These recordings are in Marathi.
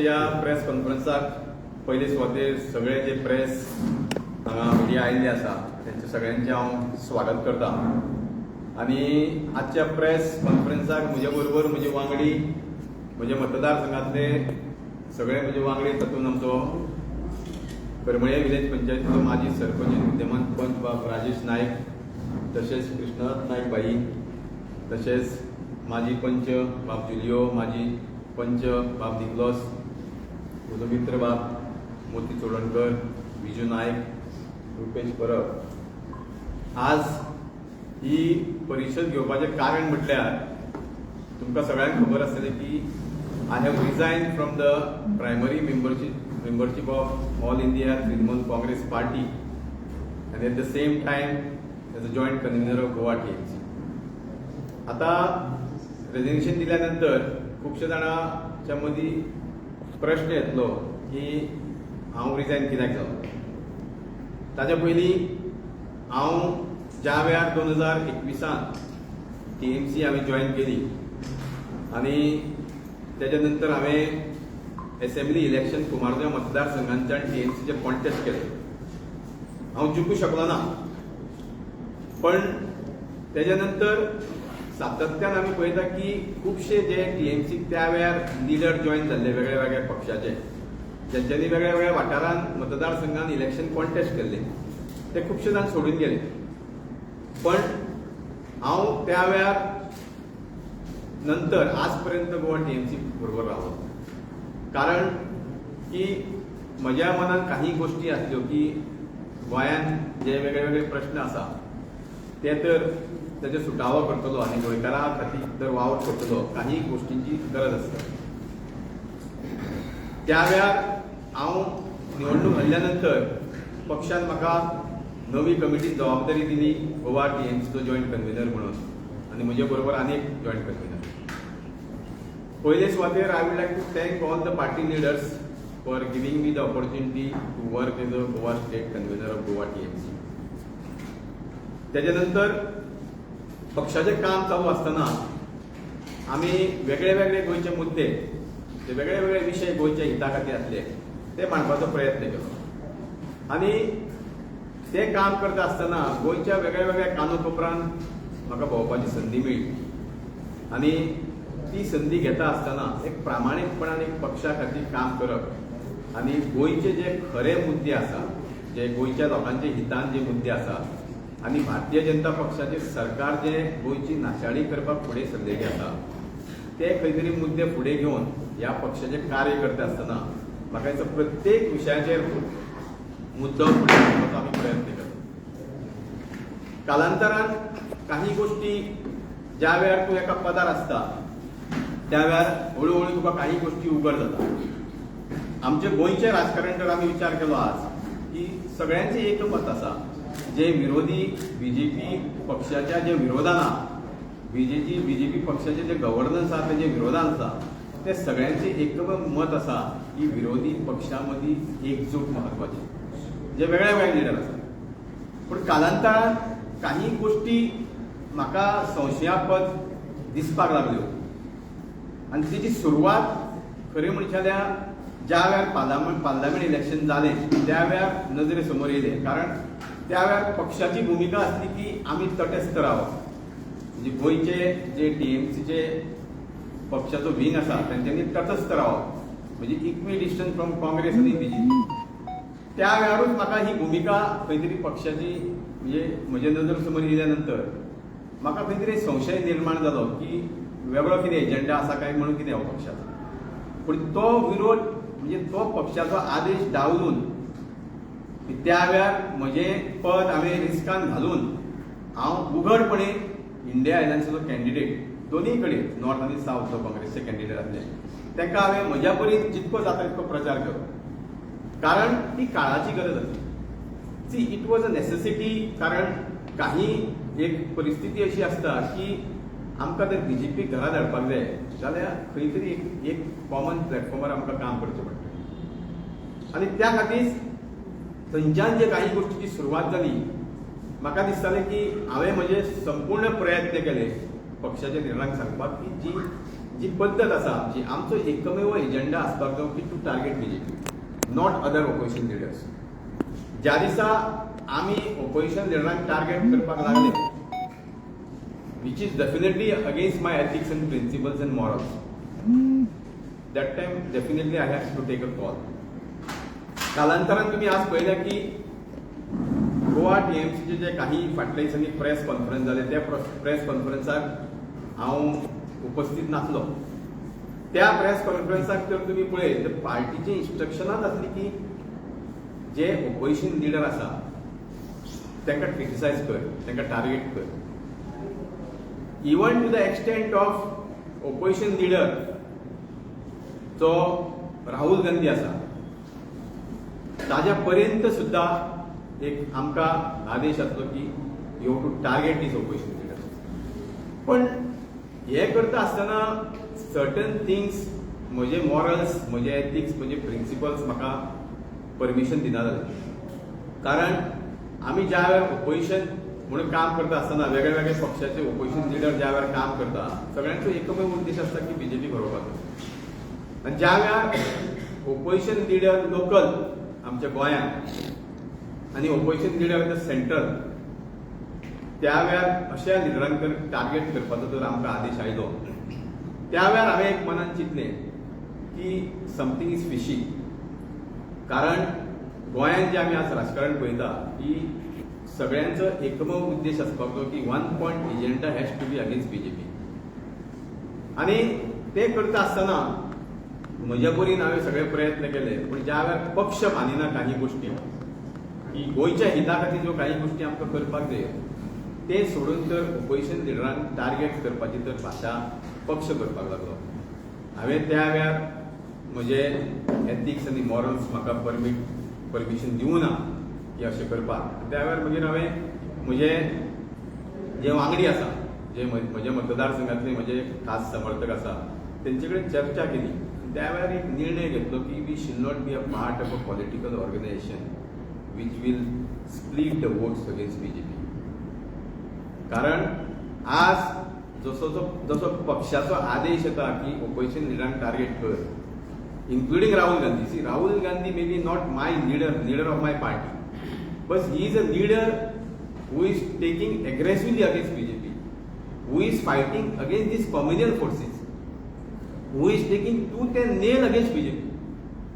या प्रेस कॉन्फरन्साक पहिले सुवाते सगळे जे प्रेस हांगा मिडिया आयिल्ले आसा तेंचे सगळ्यांचे हांव स्वागत करता. आनी आजच्या प्रेस कॉन्फरन्साक म्हजे बरोबर म्हजे वांगडी म्हजे मतदारसंघातले सगळे म्हजे वांगडी तातूंत आमचो करमळे विलेज पंचायतीचो माजी सरपंच विद्यमान पंच बाब राजेश नायक तशेंच कृष्णनाथ नायक बाई तशेंच माजी पंच बाब जुलियो माजी पंच बाब दिग्लोस म्हजो मित्र बाब मोती चोडणकर विजू नायक रुपेश परब आज ही परिशद घेवपाचें कारण म्हटल्यार तुमकां सगळ्यांक खबर आसतलें की I have resign from the primary membership membership of all India Trinamool Congress party and at the same time as a joint convener of Goa TMC. आता रेजिग्नेशन दिल्यानंतर खुबशे जाणांच्या मदीं प्रश्न येतलो की हांव रिजायन कित्याक जालो ताच्या पयलीं हांव ज्या वेळार दोन हजार एकविसांत टी एम सी हांवें जॉयन केली आनी तेच्या नंतर हांवें एसेंब्ली इलेक्शन कुमारगांव मतदारसंघांच्यान टी एम सीचे कॉन्टेस्ट केले. हांव जिखूं शकलो ना. पण तेच्या नंतर सातत्यान आमी पळयता की खुबशे जे टीएमसी त्या वेळार लिडर जॉईन जाल्ले वेगळ्या वेगळ्या पक्षाचे. ज्यांच्यांनी वेगळ्या वेगळ्या वाठारांत मतदारसंघात इलेक्शन कॉन्टेस्ट केल्ले ते खुबशे जाण सोडून गेले. पण हांव त्या वेळार नंतर आज पर्यंत गोवा टीएमसी बरोबर रावलो कारण की म्हज्या मनात काही गोष्टी आसल्यो की गोंयांत जे वेगळे वेगळे प्रश्न आसा ते तर तेजो सुटावो करतलो आनी गोंयकारां खातीर तर वावर करतलो काही गोष्टींची गरज आसता त्या वेळार हांव निवडणूक हाडल्या नंतर पक्षान म्हाका नवी कमिटी जबाबदारी दिली गोवा टीएमसीचो जॉयंट कन्व्हेनर म्हणून. आनी म्हजे बरोबर आनी एक जॉयंट कन्व्हेनर पयले सुवातेर I would like to thank all the party leaders for giving me the opportunity to work as a Goa state convener of Goa TMC त्याच्या नंतर पक्षाचें काम चालू आसतना आमी वेगळे वेगळे गोंयचे मुद्दे जे वेगळे वेगळे विशय गोंयच्या हिता खातीर आसले ते मांडपाचो प्रयत्न केलो. आनी ते काम करता आसतना गोंयच्या वेगळ्या वेगळ्या कानोकोपरांत म्हाका भोंवपाची संदी मेळ्ळी आनी ती संदी घेता आसतना एक प्रामाणीकपणान एक पक्षा खातीर काम करप आनी गोंयचे जे खरे मुद्दे आसा जे गोंयच्या लोकांचे हितान जे मुद्दे आसा आनी भारतीय जनता पक्षाचे सरकार जे गोंयची नाशाडी करपाक फुडें सरलेले आसा ते खंय तरी मुद्दे फुडें घेवन ह्या पक्षाचे कार्य करता आसतना म्हाका दिसता प्रत्येक विशयाचेर मुद्दो फुडें घेवपाचो आमी प्रयत्न करता. कालांतरान काही गोष्टी ज्या वेळार तूं एका पदार आसता त्या वेळार हळू हळू तुका काही गोष्टी उघड जाता. आमचे गोंयचे राजकारण जर आमी विचार केलो आज की सगळ्यांचे एक मत आसा जे विरोधी पी पक्षाच्या जे विरोधान आहा जे पी पक्षाचे जे गव्हर्नन्स आहा तेजे विरोधान आसा ते सगळ्यांचे एक मत आसा की विरोधी पक्षा मदीं एकजूट महत्वाची. जे वेगळे वेगळे लिडर आसा पूण कालांतरान काही गोष्टी म्हाका संशयापद दिसपाक लागल्यो. आनी तेजी सुरवात खरें म्हणचे जाल्यार ज्या वेळार पार्लामेंट पार्लामेंट इलेक्शन जालें त्या वेळार नजरे समोर येयलें. कारण त्या वेळार पक्षाची भुमिका आसली की आमी तटस्थ रावप म्हणजे गोंयचे जे टीएमसीचे पक्षाचो विंग आसा तेंच्यांनी तटस्थ रावप म्हणजे इक्वी डिस्टन्स फ्रॉम काँग्रेस आनी बीजेपी. त्या वेळारूच म्हाका ही भुमिका खंय तरी पक्षाची म्हणजे म्हजे नजर समोर येयल्या नंतर म्हाका खंय तरी संशय निर्माण जालो की वेगळो कितें एजेंडा आसा काय म्हणून कितें हो पक्षाचो. पूण तो विरोध म्हणजे तो पक्षाचो आदेश डावलून त्या वेळार म्हजें पद हांवें रिस्कान घालून हांव उघडपणे इंडिया एलायन्साचो कॅन्डिडेट दोनी कडेन नॉर्थ आनी सावथचो काँग्रेसचे कॅन्डिडेट आसले तांकां हांवें म्हज्या परीन जितको जाता तितको प्रचार केलो कारण ती काळाची गरज आसली see it was a necessity कारण काही एक परिस्थिती अशी आसता की आमकां जर बी जी पी घरा धाडपाक जाय जाल्यार खंय तरी एक एक कॉमन प्लॅटफॉर्मार आमकां काम करचें पडटा. आनी त्या खातीर थंयच्यान जे काही गोष्टीची सुरवात जाली म्हाका दिसतालें की हांवें म्हजे संपूर्ण प्रयत्न केले पक्षाच्या लिडरांक सांगपाक की जी जी पद्दत आसा आमची आमचो एकमेव एजेंडा आसपाक जाय की to target BJP not other opposition leaders ज्या दिसा आमी ऑपोजिशन लिडरांक टार्गेट करपाक लागले which is definitely against my ethics and principles and morals that time definitely I have to take a call कालांतरान तुम्ही आज पळयल्या की गोवा टीएमसीचे जे काही फाटल्या दिसांनी प्रेस कॉन्फरन्स जाले त्या प्रेस कॉन्फरन्साक हांव उपस्थित नासलो त्या प्रेस कॉन्फरन्साक जर तुम्ही पळयत तर पार्टीची इन्स्ट्रक्शनाच आसली की जे ऑपोजिशन लिडर आसा तांकां क्रिटिसायज कर तांकां टार्गेट कर. Even to the extent of opposition leader जो राहुल गांधी आसा ताज्या पर्यंत सुद्धा एक आमकां आदेश आसलो की you to target this opposition leader पण हे करता आसतना सर्टन थिंग्स म्हजे मॉरल्स म्हजे एथिक्स म्हजे प्रिन्सिपल्स म्हाका परमिशन दिना जाले कारण आमी ज्या वेळार ऑपोजिशन म्हणून काम करता आसतना वेगळ्या वेगळ्या पक्षाचे ऑपोजिशन लिडर ज्या वेळार काम करता सगळ्यांचो एकमेव उद्देश आसता की बीजेपी घडोवपाचो आनी ज्या वेळार ऑपोजिशन लिडर लोकल आमच्या गोंयांत आनी ऑपोजिशन लिडर द सेंटर त्या वेळार अशा लिडरांक जर टार्गेट करपाचो जर आमकां आदेश आयलो त्या वेळार हांवें एक मनान चिंतलें की समथींग इज फिशी कारण गोंयांत जे आमी आज राजकारण पळयता की सगळ्यांचो एकमेव उद्देश आसपाक जाय की one point agenda has to be against BJP आनी ते करता आसतना म्हज्या परीन हांवें सगळे प्रयत्न केले पूण ज्या वेळार पक्ष मानिना काही गोश्टी की गोंयच्या हिता खातीर ज्यो काही गोश्टी आमकां करपाक जाय ते सोडून तर ऑपोजिशन लिडरांक टार्गेट करपाची तर भाशा पक्ष करपाक लागलो. हांवें त्या वेळार म्हजे एथिक्स आनी मॉरल्स म्हाका परमीट परमिशन दिवं ना की अशें करपाक. त्या वेळार मागीर हांवें म्हजे जे वांगडी आसा जे म्हजे मतदारसंघातले म्हजे खास समर्थक आसा तेंचे कडेन चर्चा केली. त्या वेळार एक निर्णय घेतलो की we shall not be a part of a political organisation which will split the votes against BJP कारण आज जसो जो जसो पक्षाचो आदेश येता की ऑपोजिशन लिडरांक टार्गेट कर including Rahul Gandhi see Rahul Gandhi may be not my leader leader of my party but he is a leader who is taking aggressively against BJP who is fighting against this communal forces who is taking to the nail against BJP.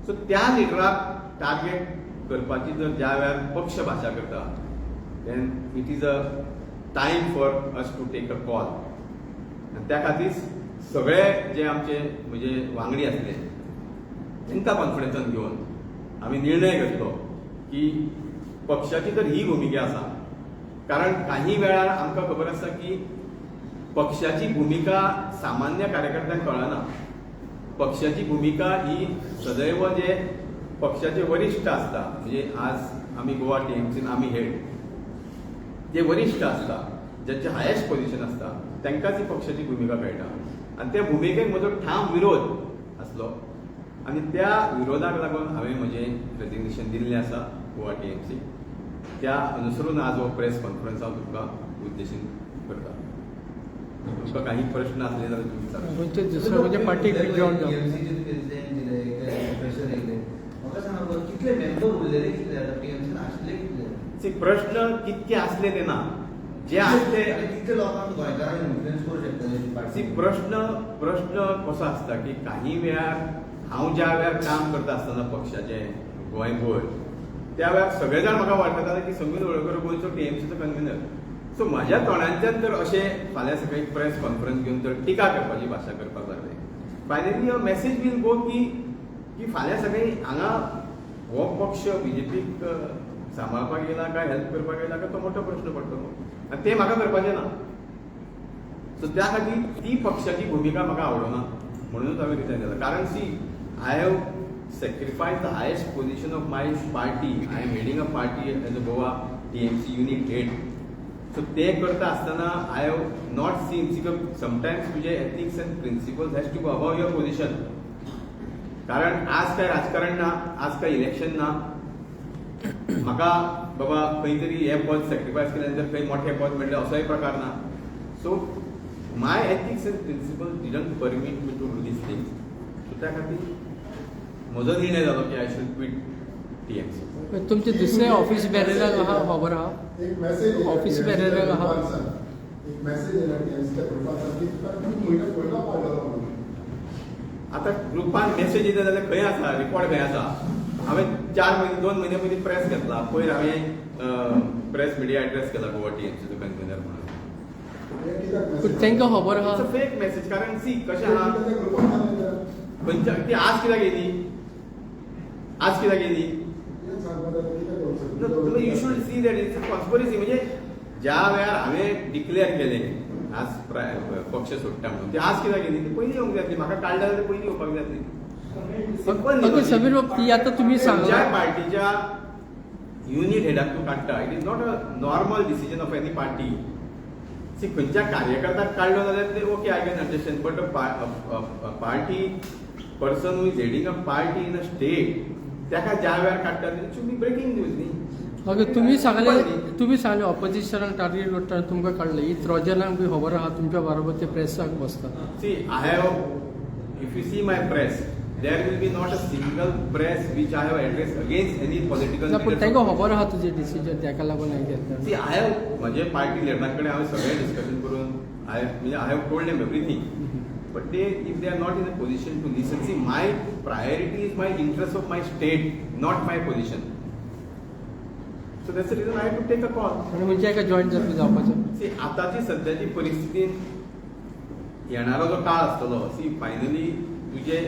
So त्या लिडराक टार्गेट करपाची जर ज्या वेळार पक्ष भाशा करता then it is a time for us to take a call त्या खातीर सगळे जे आमचे म्हणजे वांगडी आसले तांकां कॉन्फिडन्सान घेवन आमी निर्णय घेतलो की पक्षाची तर ही भुमिका आसा. कारण काही वेळार आमकां खबर आसा की पक्षाची भुमिका सामान्य कार्यकर्त्यांक कळना. पक्षाची भुमिका ही सदैव जे पक्षाचे वरिश्ठ आसता म्हणजे आज आमी गोवा टीएमसीन आमी हेड जे वरिश्ठ आसता ज्यांचे हायेस्ट पोझिशन आसता तांकांच ही पक्षाची भुमिका कळटा आनी त्या भुमिकेक म्हजो ठाम विरोध आसलो आनी त्या विरोधाक लागून हांवें म्हजें रेजिग्नेशन दिल्लें आसा गोवा टीएमसी त्या अनुसरून आज हो प्रेस कॉन्फरन्स हांव तुमकां उद्देशीन करता तुमकां काही प्रश्न असले तुम्ही विचारा. म्हणजे दुसरं म्हणजे सांगा बरं, कितले मेंबर उरलेले कितले आता टीएमसीन आसले कितले? सी, प्रश्न कितके असले ते ना जे असले आनी कितले लोकांक गोंयकारांक इन्फ्लुएन्स करूं शकता प्रश्न प्रश्न कसो आसता की काही वेळार हांव ज्या वेळार काम करता आसतना पक्षाचें गोंयभर त्या वेळार सगळे जाण म्हाका वळखताले की संगीत वळकर गोंयचो टीएमसीचो कन्व्हिनर सो म्हज्या तोंडांच्यान तर अशें फाल्यां सकाळी प्रेस कॉन्फरन्स घेवन तर टिका करपाची भाशा करपाक लागले. Finally a message been go की की फाल्यां सकाळी हांगा हो पक्ष बीजेपीक सांबाळपाक येयला काय हेल्प करपाक येयला काय तो मोठो प्रश्न पडटलो आनी ते म्हाका करपाचें ना. सो त्या खातीर ती पक्षाची भुमिका म्हाका आवडना. म्हणूनच हांवें रिजायन केला. कारण see I have sacrifice the highest position of my party I am heading a party as a Goa T M C unit head so ते करता आसतना I have not seen because sometimes तुझे ethics and principles has to go above your position कारण आज काय राजकारण ना आज काय इलेक्शन ना म्हाका बाबा खंय तरी हे पद सॅक्रिफायस केल्यानंतर खंय मोठें पद मेळटलें असोय प्रकार ना so my ethics and principle didn't permit me to do this things so त्या खातीर म्हजो निर्णय जालो की I should quit T M C तुमचे दुसरे ऑफिस बेरेराक आहा खबर आहा एक मेसेज ऑफिस बेरेराक आहा आतां ग्रुपान मेसेज येता जाल्यार खंय आसा रिकॉर्ड खंय आसा हांवें चार म्हयने दोन म्हयने पयलीं प्रेस घेतला पयर हांवें प्रेस मिडिया एड्रेस केला गोवा टी एम सीचो कन्व्हिनर म्हणून हे? तांकां खबर आहा फेक मेसेज कारण सी कशें आहा. खंयच्या ती आज कित्याक येयली आज कित्याक येयली कित्याक सांगपाक जाय, कित्याक करूंक No, शकता? तुम्ही you should see that it's a conspiracy म्हणजे ज्या वेळार हांवें डिक्लेअर केलें आज पक्ष सोडटा म्हणून ती आज कित्याक गेली ती पयलीं येवंक आसली म्हाका काडल्या जाल्यार पयलीं येवपाक logic. समीर बाब ती आता खंयच्याय सांगला पार्टीच्या युनिट हेडाक तूं काडटा it is not a normal decision of any party see खंयच्या कार्यकर्त्याक काडलो जाल्यार ते okay I can understand but a party person who is heading a party in a state त्याका ज्या वेळार काडटा शूड बी ब्रेकिंग न्यूज न्ही? ओके तुम्ही सांगले तुम्ही सांगले ऑपोजिशनाक टार्गेट करता तुमकां कळलं. ही ट्रॉजनाक बी खबर आहा तुमच्या बरोबर ते प्रेसाक बसता See, I have, if you see my press, there will be not a single press which I have addressed against any political ना, पण. तांकां खबर आहा तुझे डिसिजन ताका लागून हांवें See, घेतला I have, म्हणजे पार्टी लिडरांकडे हांवें सगळें डिस्कशन करून I म्हणजे I have told them everything but they if they are not in a position to listen see my priority is my interest of my state not my position so that's the reason I to take a call आणि म्हणजे एका जॉईन जावपी जावपाचो. सी आताची सध्याची परिस्थितीन येणारो जो काळ आसतलो सी फायनली तुझे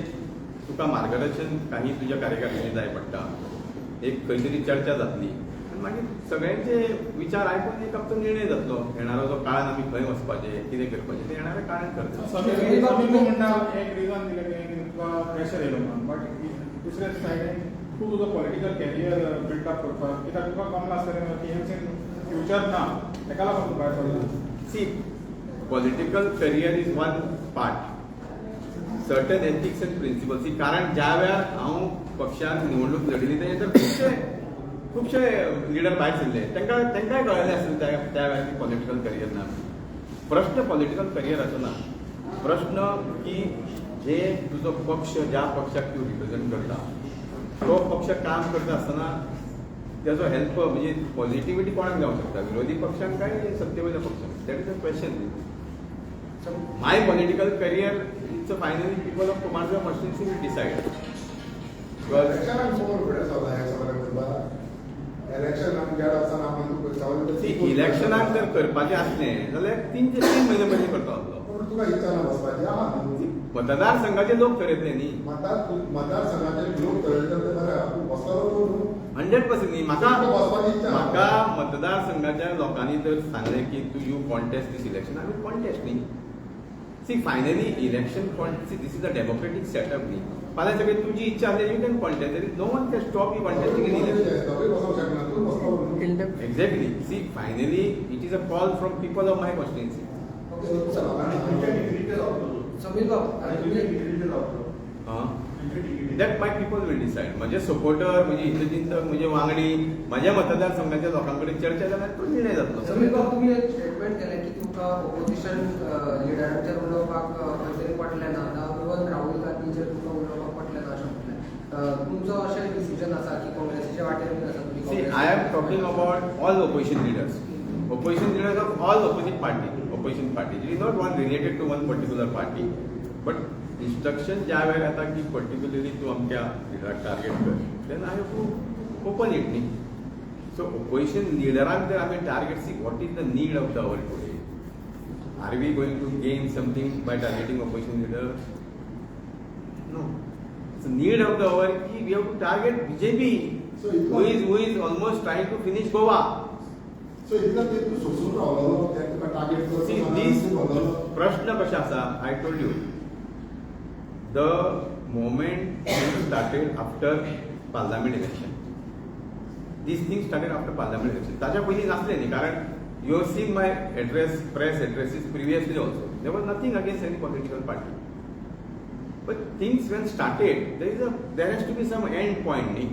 तुका मार्गदर्शन काही तुझ्या कार्यकर्त्यांनी जाय पडटा एक खंय तरी चर्चा जातली. आनी मागीर सगळ्यांचे विचार आयकून एक आपलो निर्णय जातलो. येणारो जो काळान आमी खंय वचपाचे कितें करपाचें ते येणाऱ्या काळान करता समीर समीर तूं म्हणटा एक रिजन दिलें की तुका प्रेशर येयलो म्हणून. बट दुसऱ्या सायडीन तूं तुजो पॉलिटिकल कॅरियर बिल्डअप करपाक कित्याक तुका कमला आसतलें टीएमसीन फ्युचर ना ताका लागून तुका भायर see political career is one part certain ethics and principles see कारण ज्या वेळार हांव पक्षान निवडणूक लढिल्ली तेजे तर खुबशे खुबशे लिडर भायर सरले तांकां तांकांय कळलें आसलें त्या त्या वेळार पॉलिटिकल करियर ना? प्रश्न पॉलिटिकल करियराचो ना. प्रश्न की जे तुजो पक्ष ज्या पक्षाक तूं रिप्रेझेंट करता तो पक्ष काम करता आसतना त्याचो हेल्प म्हणजे पॉझिटिव्हिटी कोणाक जावंक शकता? विरोधी पक्षांक काय सत्तेवयल्या पक्षांक? That is a question my political career it's a finally people of Kumargaon constituency will decide चल्ला हे सगळें करपाक इलेक्शनाक तुका जर करपाचें असलें जाल्यार तीन ते तीन म्हयने पयलीं करता आसलो पूण तुका आहा न्हू मतदारसंघाचे लोक ठरयतले न्ही मतदार लोक ते बरें तूं न्हू हंड्रेड पर्सेंट न्ही म्हाका. म्हाका मतदारसंघाच्या लोकांनी जर सांगलें की तू यू कॉन्टेस्ट दीस इलेक्शन आमी कॉन्टेस्ट न्ही see finally election see this is a democratic setup न्ही फाल्यां सगळें तुजी इच्छा आसली you can contest there is no one can stop you finally, it is a call from people of my constituency. Sameer bab Uh, that my people will decide. माझे सपोर्टर म्हणजे हितचिंतक म्हणजे वांगडी माझ्या मतदारसंघाच्या लोकांकडे चर्चा जाल्यार तो निर्णय जातलो समीर बाब तुम्ही एक स्टेटमेंट केलं की तुमका ऑपोजिशन लिडरांचेर उलोवपाक तरी पटलें ना ना इवन राहुल गांधीचेर तुमकां उलोवपाक पटलें ना अशें म्हटलें अं, तुमचो अशें डिसिजन आसा की काँग्रेसीच्या वाटेर बीन आसा तुमी am talking about all opposition leaders. Opposition leaders of all opposite party, opposition parties. It is not one related to one particular party. But instruction ज्या वेळेर येता की पर्टिक्युलरली तूं अमक्या लिडराक टार्गेट कर then I have to open it न्ही सो ऑपोजिशन लिडरांक जर आमी target see what is the need of the hour today are we going to gain something by targeting opposition leader no it's need of the hour की we have to target BJP So it who is who is almost trying to finish Goa. So इतलो ते तूं सोंसून रावलेलो ते तुका टार्गेट See, करता this भरलेलो प्रश्न कशें आसा I told you the moment started after parliament election this thing started after parliament election ताच्या पयलीं नासलें न्ही कारण you have seen my address press addresses previously also there was nothing against any political party but things when started there is a there has to be some end point न्ही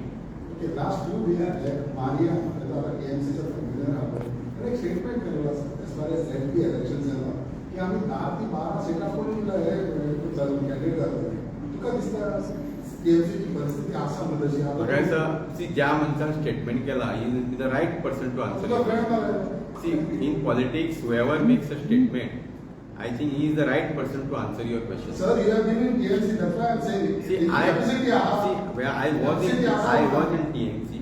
okay last you winner Jack Maria त्याचा आता टीएमसीचा विनर आहा एक स्टेटमेंट केलेलो आसा as far as MP election जालो की आम्ही दहा ते बारा सीटां पळून कॅन्डिडेट जातले तुका दिसता टीएमसीची परिस्थिती आसा तशी म्हाका दिसता सी ज्या मनशान स्टेटमेंट केला is the right person to answer see in politics whoever makes a statement I think he is the right person to answer your question. Sir, you have been in TMC, that's why I'm saying. See, in I capacity, aha. see where I was in Capacity, aha. I was in TMC.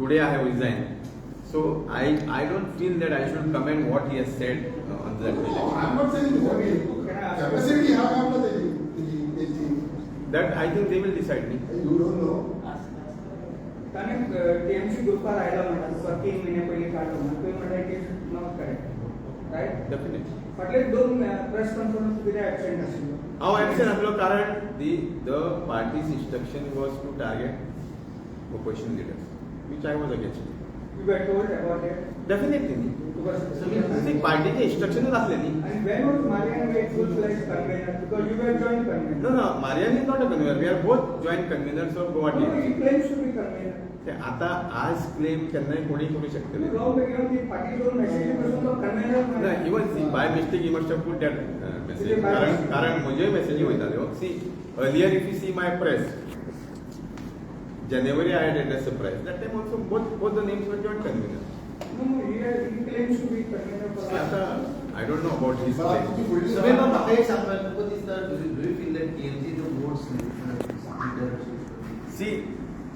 Today I have resigned. So I I don't feel that I should comment what he has said uh, on that No, election. I'm not saying this again. Can I ask- Capacity, हा काय आपलं त्याची त्याची त्याची That I think they will decide me. you don't know. त्याने टीएमसी ग्रुपवर राहिला म्हणा तुका तीन महिने पहिले काढलं म्हणा तुम्ही म्हणता की नॉट करेक्ट राईट हाँ एक्शन आसलो कारण the the party's instruction was to target opposition leader which I was against you told about it definitely party K instruction आसले नी no no Maria is not a convener we are both joint conveners of Guwahati आता आज क्लेम करना कोई करूं शकते by mistake he must put that message कारण कारण म्हजे मेसेजी वयताल्यो see earlier if you see my press January I had addressed the press. That time also both both the names were joint conveners. No, no, he, he claims to be convener for See, आता I don't know about his मला claim. तुझी फुडली सगळे मग म्हाका एक सांगता तुका दिसता do you feel that TMC the votes see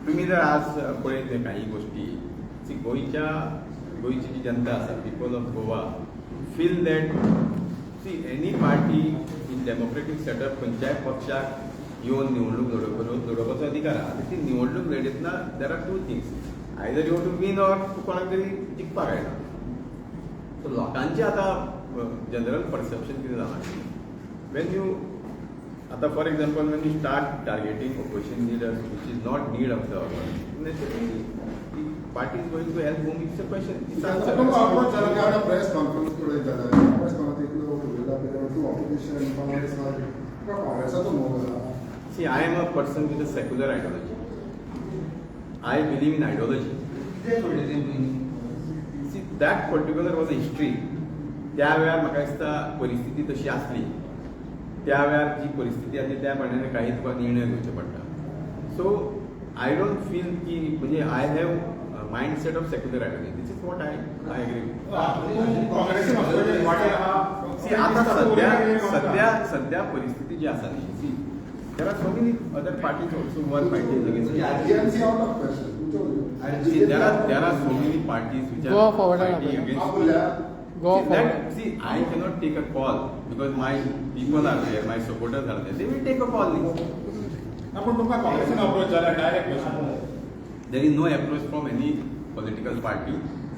तुम्ही जर आज पळयले काही गोष्टी सी गोंयच्या गोंयची जी जनता आसा people of Goa feel that see any party in democratic setup खंयच्याय पक्षाक येवन निवडणूक लडोवप लडोवपाचो अधिकार आहा ती निवडणूक लढयतना there are two things either you to win or कोणाक तरी जिखपाक येता सो लोकांचे आतां जनरल परसेप्शन कितें जालां वेन यू आता for example when you start targeting opposition leaders which is not need of the party is going to help home it's a आपण आपण जरा काय क्वेश्चन प्रेस कॉन्फरन्सकडे जाता प्रेस कॉन्फरन्स इतलो उलयला पयलीं तूं ऑपोजिशन काँग्रेस काँग्रेसाचो मोग आसा see I am a person with a secular ideology I believe in ideology कितें सोडलें तें पयलीं see that particular was a history त्या वेळार म्हाका दिसता परिस्थिती तशी आसली त्या वेळार जी परिस्थिती आसली त्या प्रमाणे काही तुका निर्णय घेवचे पडटा सो आय डोंट फील की म्हणजे I have mind set of secular ideology this is what I I agree काँग्रेसी मातसो वाटेर आहा सी आता सध्या सध्या सध्या परिस्थिती जी आसा न्ही see there are so many other parties also one parties against TMC out of question See, there are there are so many parties which are Go See, forward. that, see, I cannot take a call because my people are there, my supporters are there. They will take a call. आपण तुमकां काँग्रेसीन अप्रोच जाला direct question There is no approach from any political party.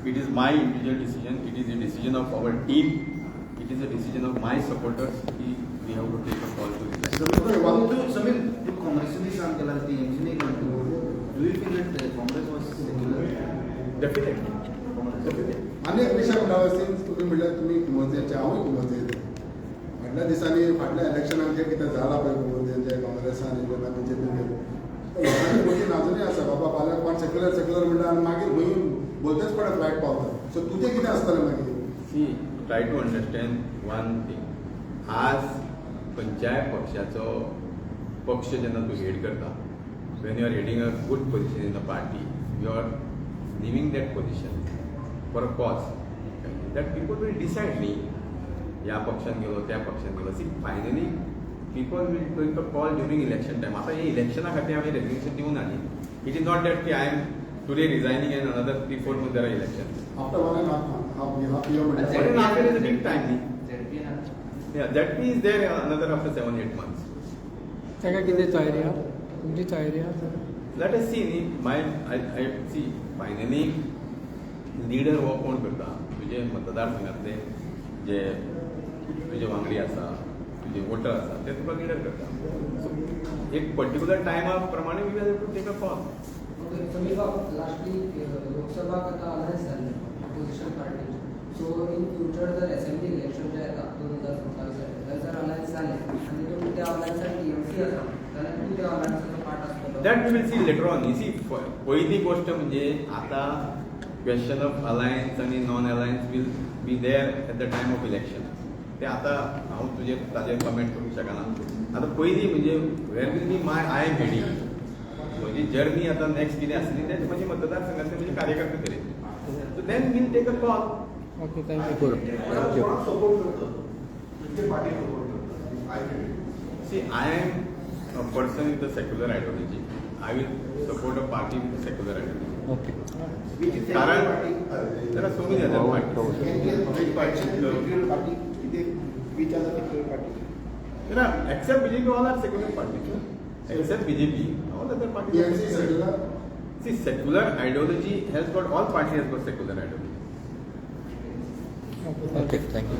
It is my individual decision. It is a decision of our team. It is a decision of my supporters. We, we have to take a call to resign. Sameer one तू समीर तू काँग्रेसने काम केला टीएमसीने काम केलं do you feel that Congress was secular Definitely. Definitely. आनी एक विशय म्हणटा सिन्स तुमी म्हणल्यार तुमी कुमरजेचे हांवूय कुमरजेचे फाटल्या दिसांनी फाटल्या इलेक्शनाक जे कितें जाला पळय कुमरजेचे काँग्रेसान जेन्ना बीजेपीन लोकांची गोष्टी अजुनूय आसा बाबा फाल्यां कोण सेक्युलर सेक्युलर म्हणटा आनी मागीर खंय बोलतेच पडत फ्लायट पावता सो तुजें कितें आसतलें मागीर see try to understand one thing. आज खंयच्याय पक्षाचो पक्ष जेन्ना तूं हेड करता when you are heading a good position in the party you are leaving that position for a cause that people will decide न्ही ह्या पक्षान गेलो त्या पक्षान गेलो. See finally people will going to call during election time आतां हे इलेक्शना खातीर हांवें रेजिग्नेशन दिवना न्ही इट इज नॉट दॅट की I am today resigning and another three four month there are election after one and half half year But म्हणटा in after is a big time न्ही Yeah, that P is there another after seven, eight months. ताका कितें तयारी आहा तुमची तयारी आहा Let us see, न्ही my, I, I see, finally, leader हो कोण करता? तुझे मतदारसंघातले जे तुझे वांगडी आसा तुझे वोटर आसा ते तुका लिडर करता एक पर्टिक्युलर टायमा प्रमाणे we have to take a call Lok Sabha आता alliance party so in future जर असेंब्ली इलेक्शन जे येतात दोन हजार जर अलायन्स जाले आनी तुमी त्या अलायन्सान टीएमसी आसा जाल्यार तूं त्या अलायन्साचो पार्ट आसतलो that we will see later on see पहिली गोष्ट म्हणजे आता क्वेश्चन ऑफ अलायन्स आणि non alliance will be there at the time of election ते आता हांव तुजे ताजेर कमेंट करूंक शकना आता पयलीं म्हणजे where will be my I am ready म्हजी जर्नी आता नेक्स्ट कितें आसली तें म्हणजे मतदारसंघातले म्हणजे कार्यकर्ते करेन so then will take a call okay thank you See, I am a person with a secular ideology. I will support a party with a secular ideology. Okay कारण which are the secular parties? You know, except BJP, all are secular parties. Huh? Except BJP, all other parties are secular. secular. See, secular ideology has got all parties has got secular ideology. Okay, thank you.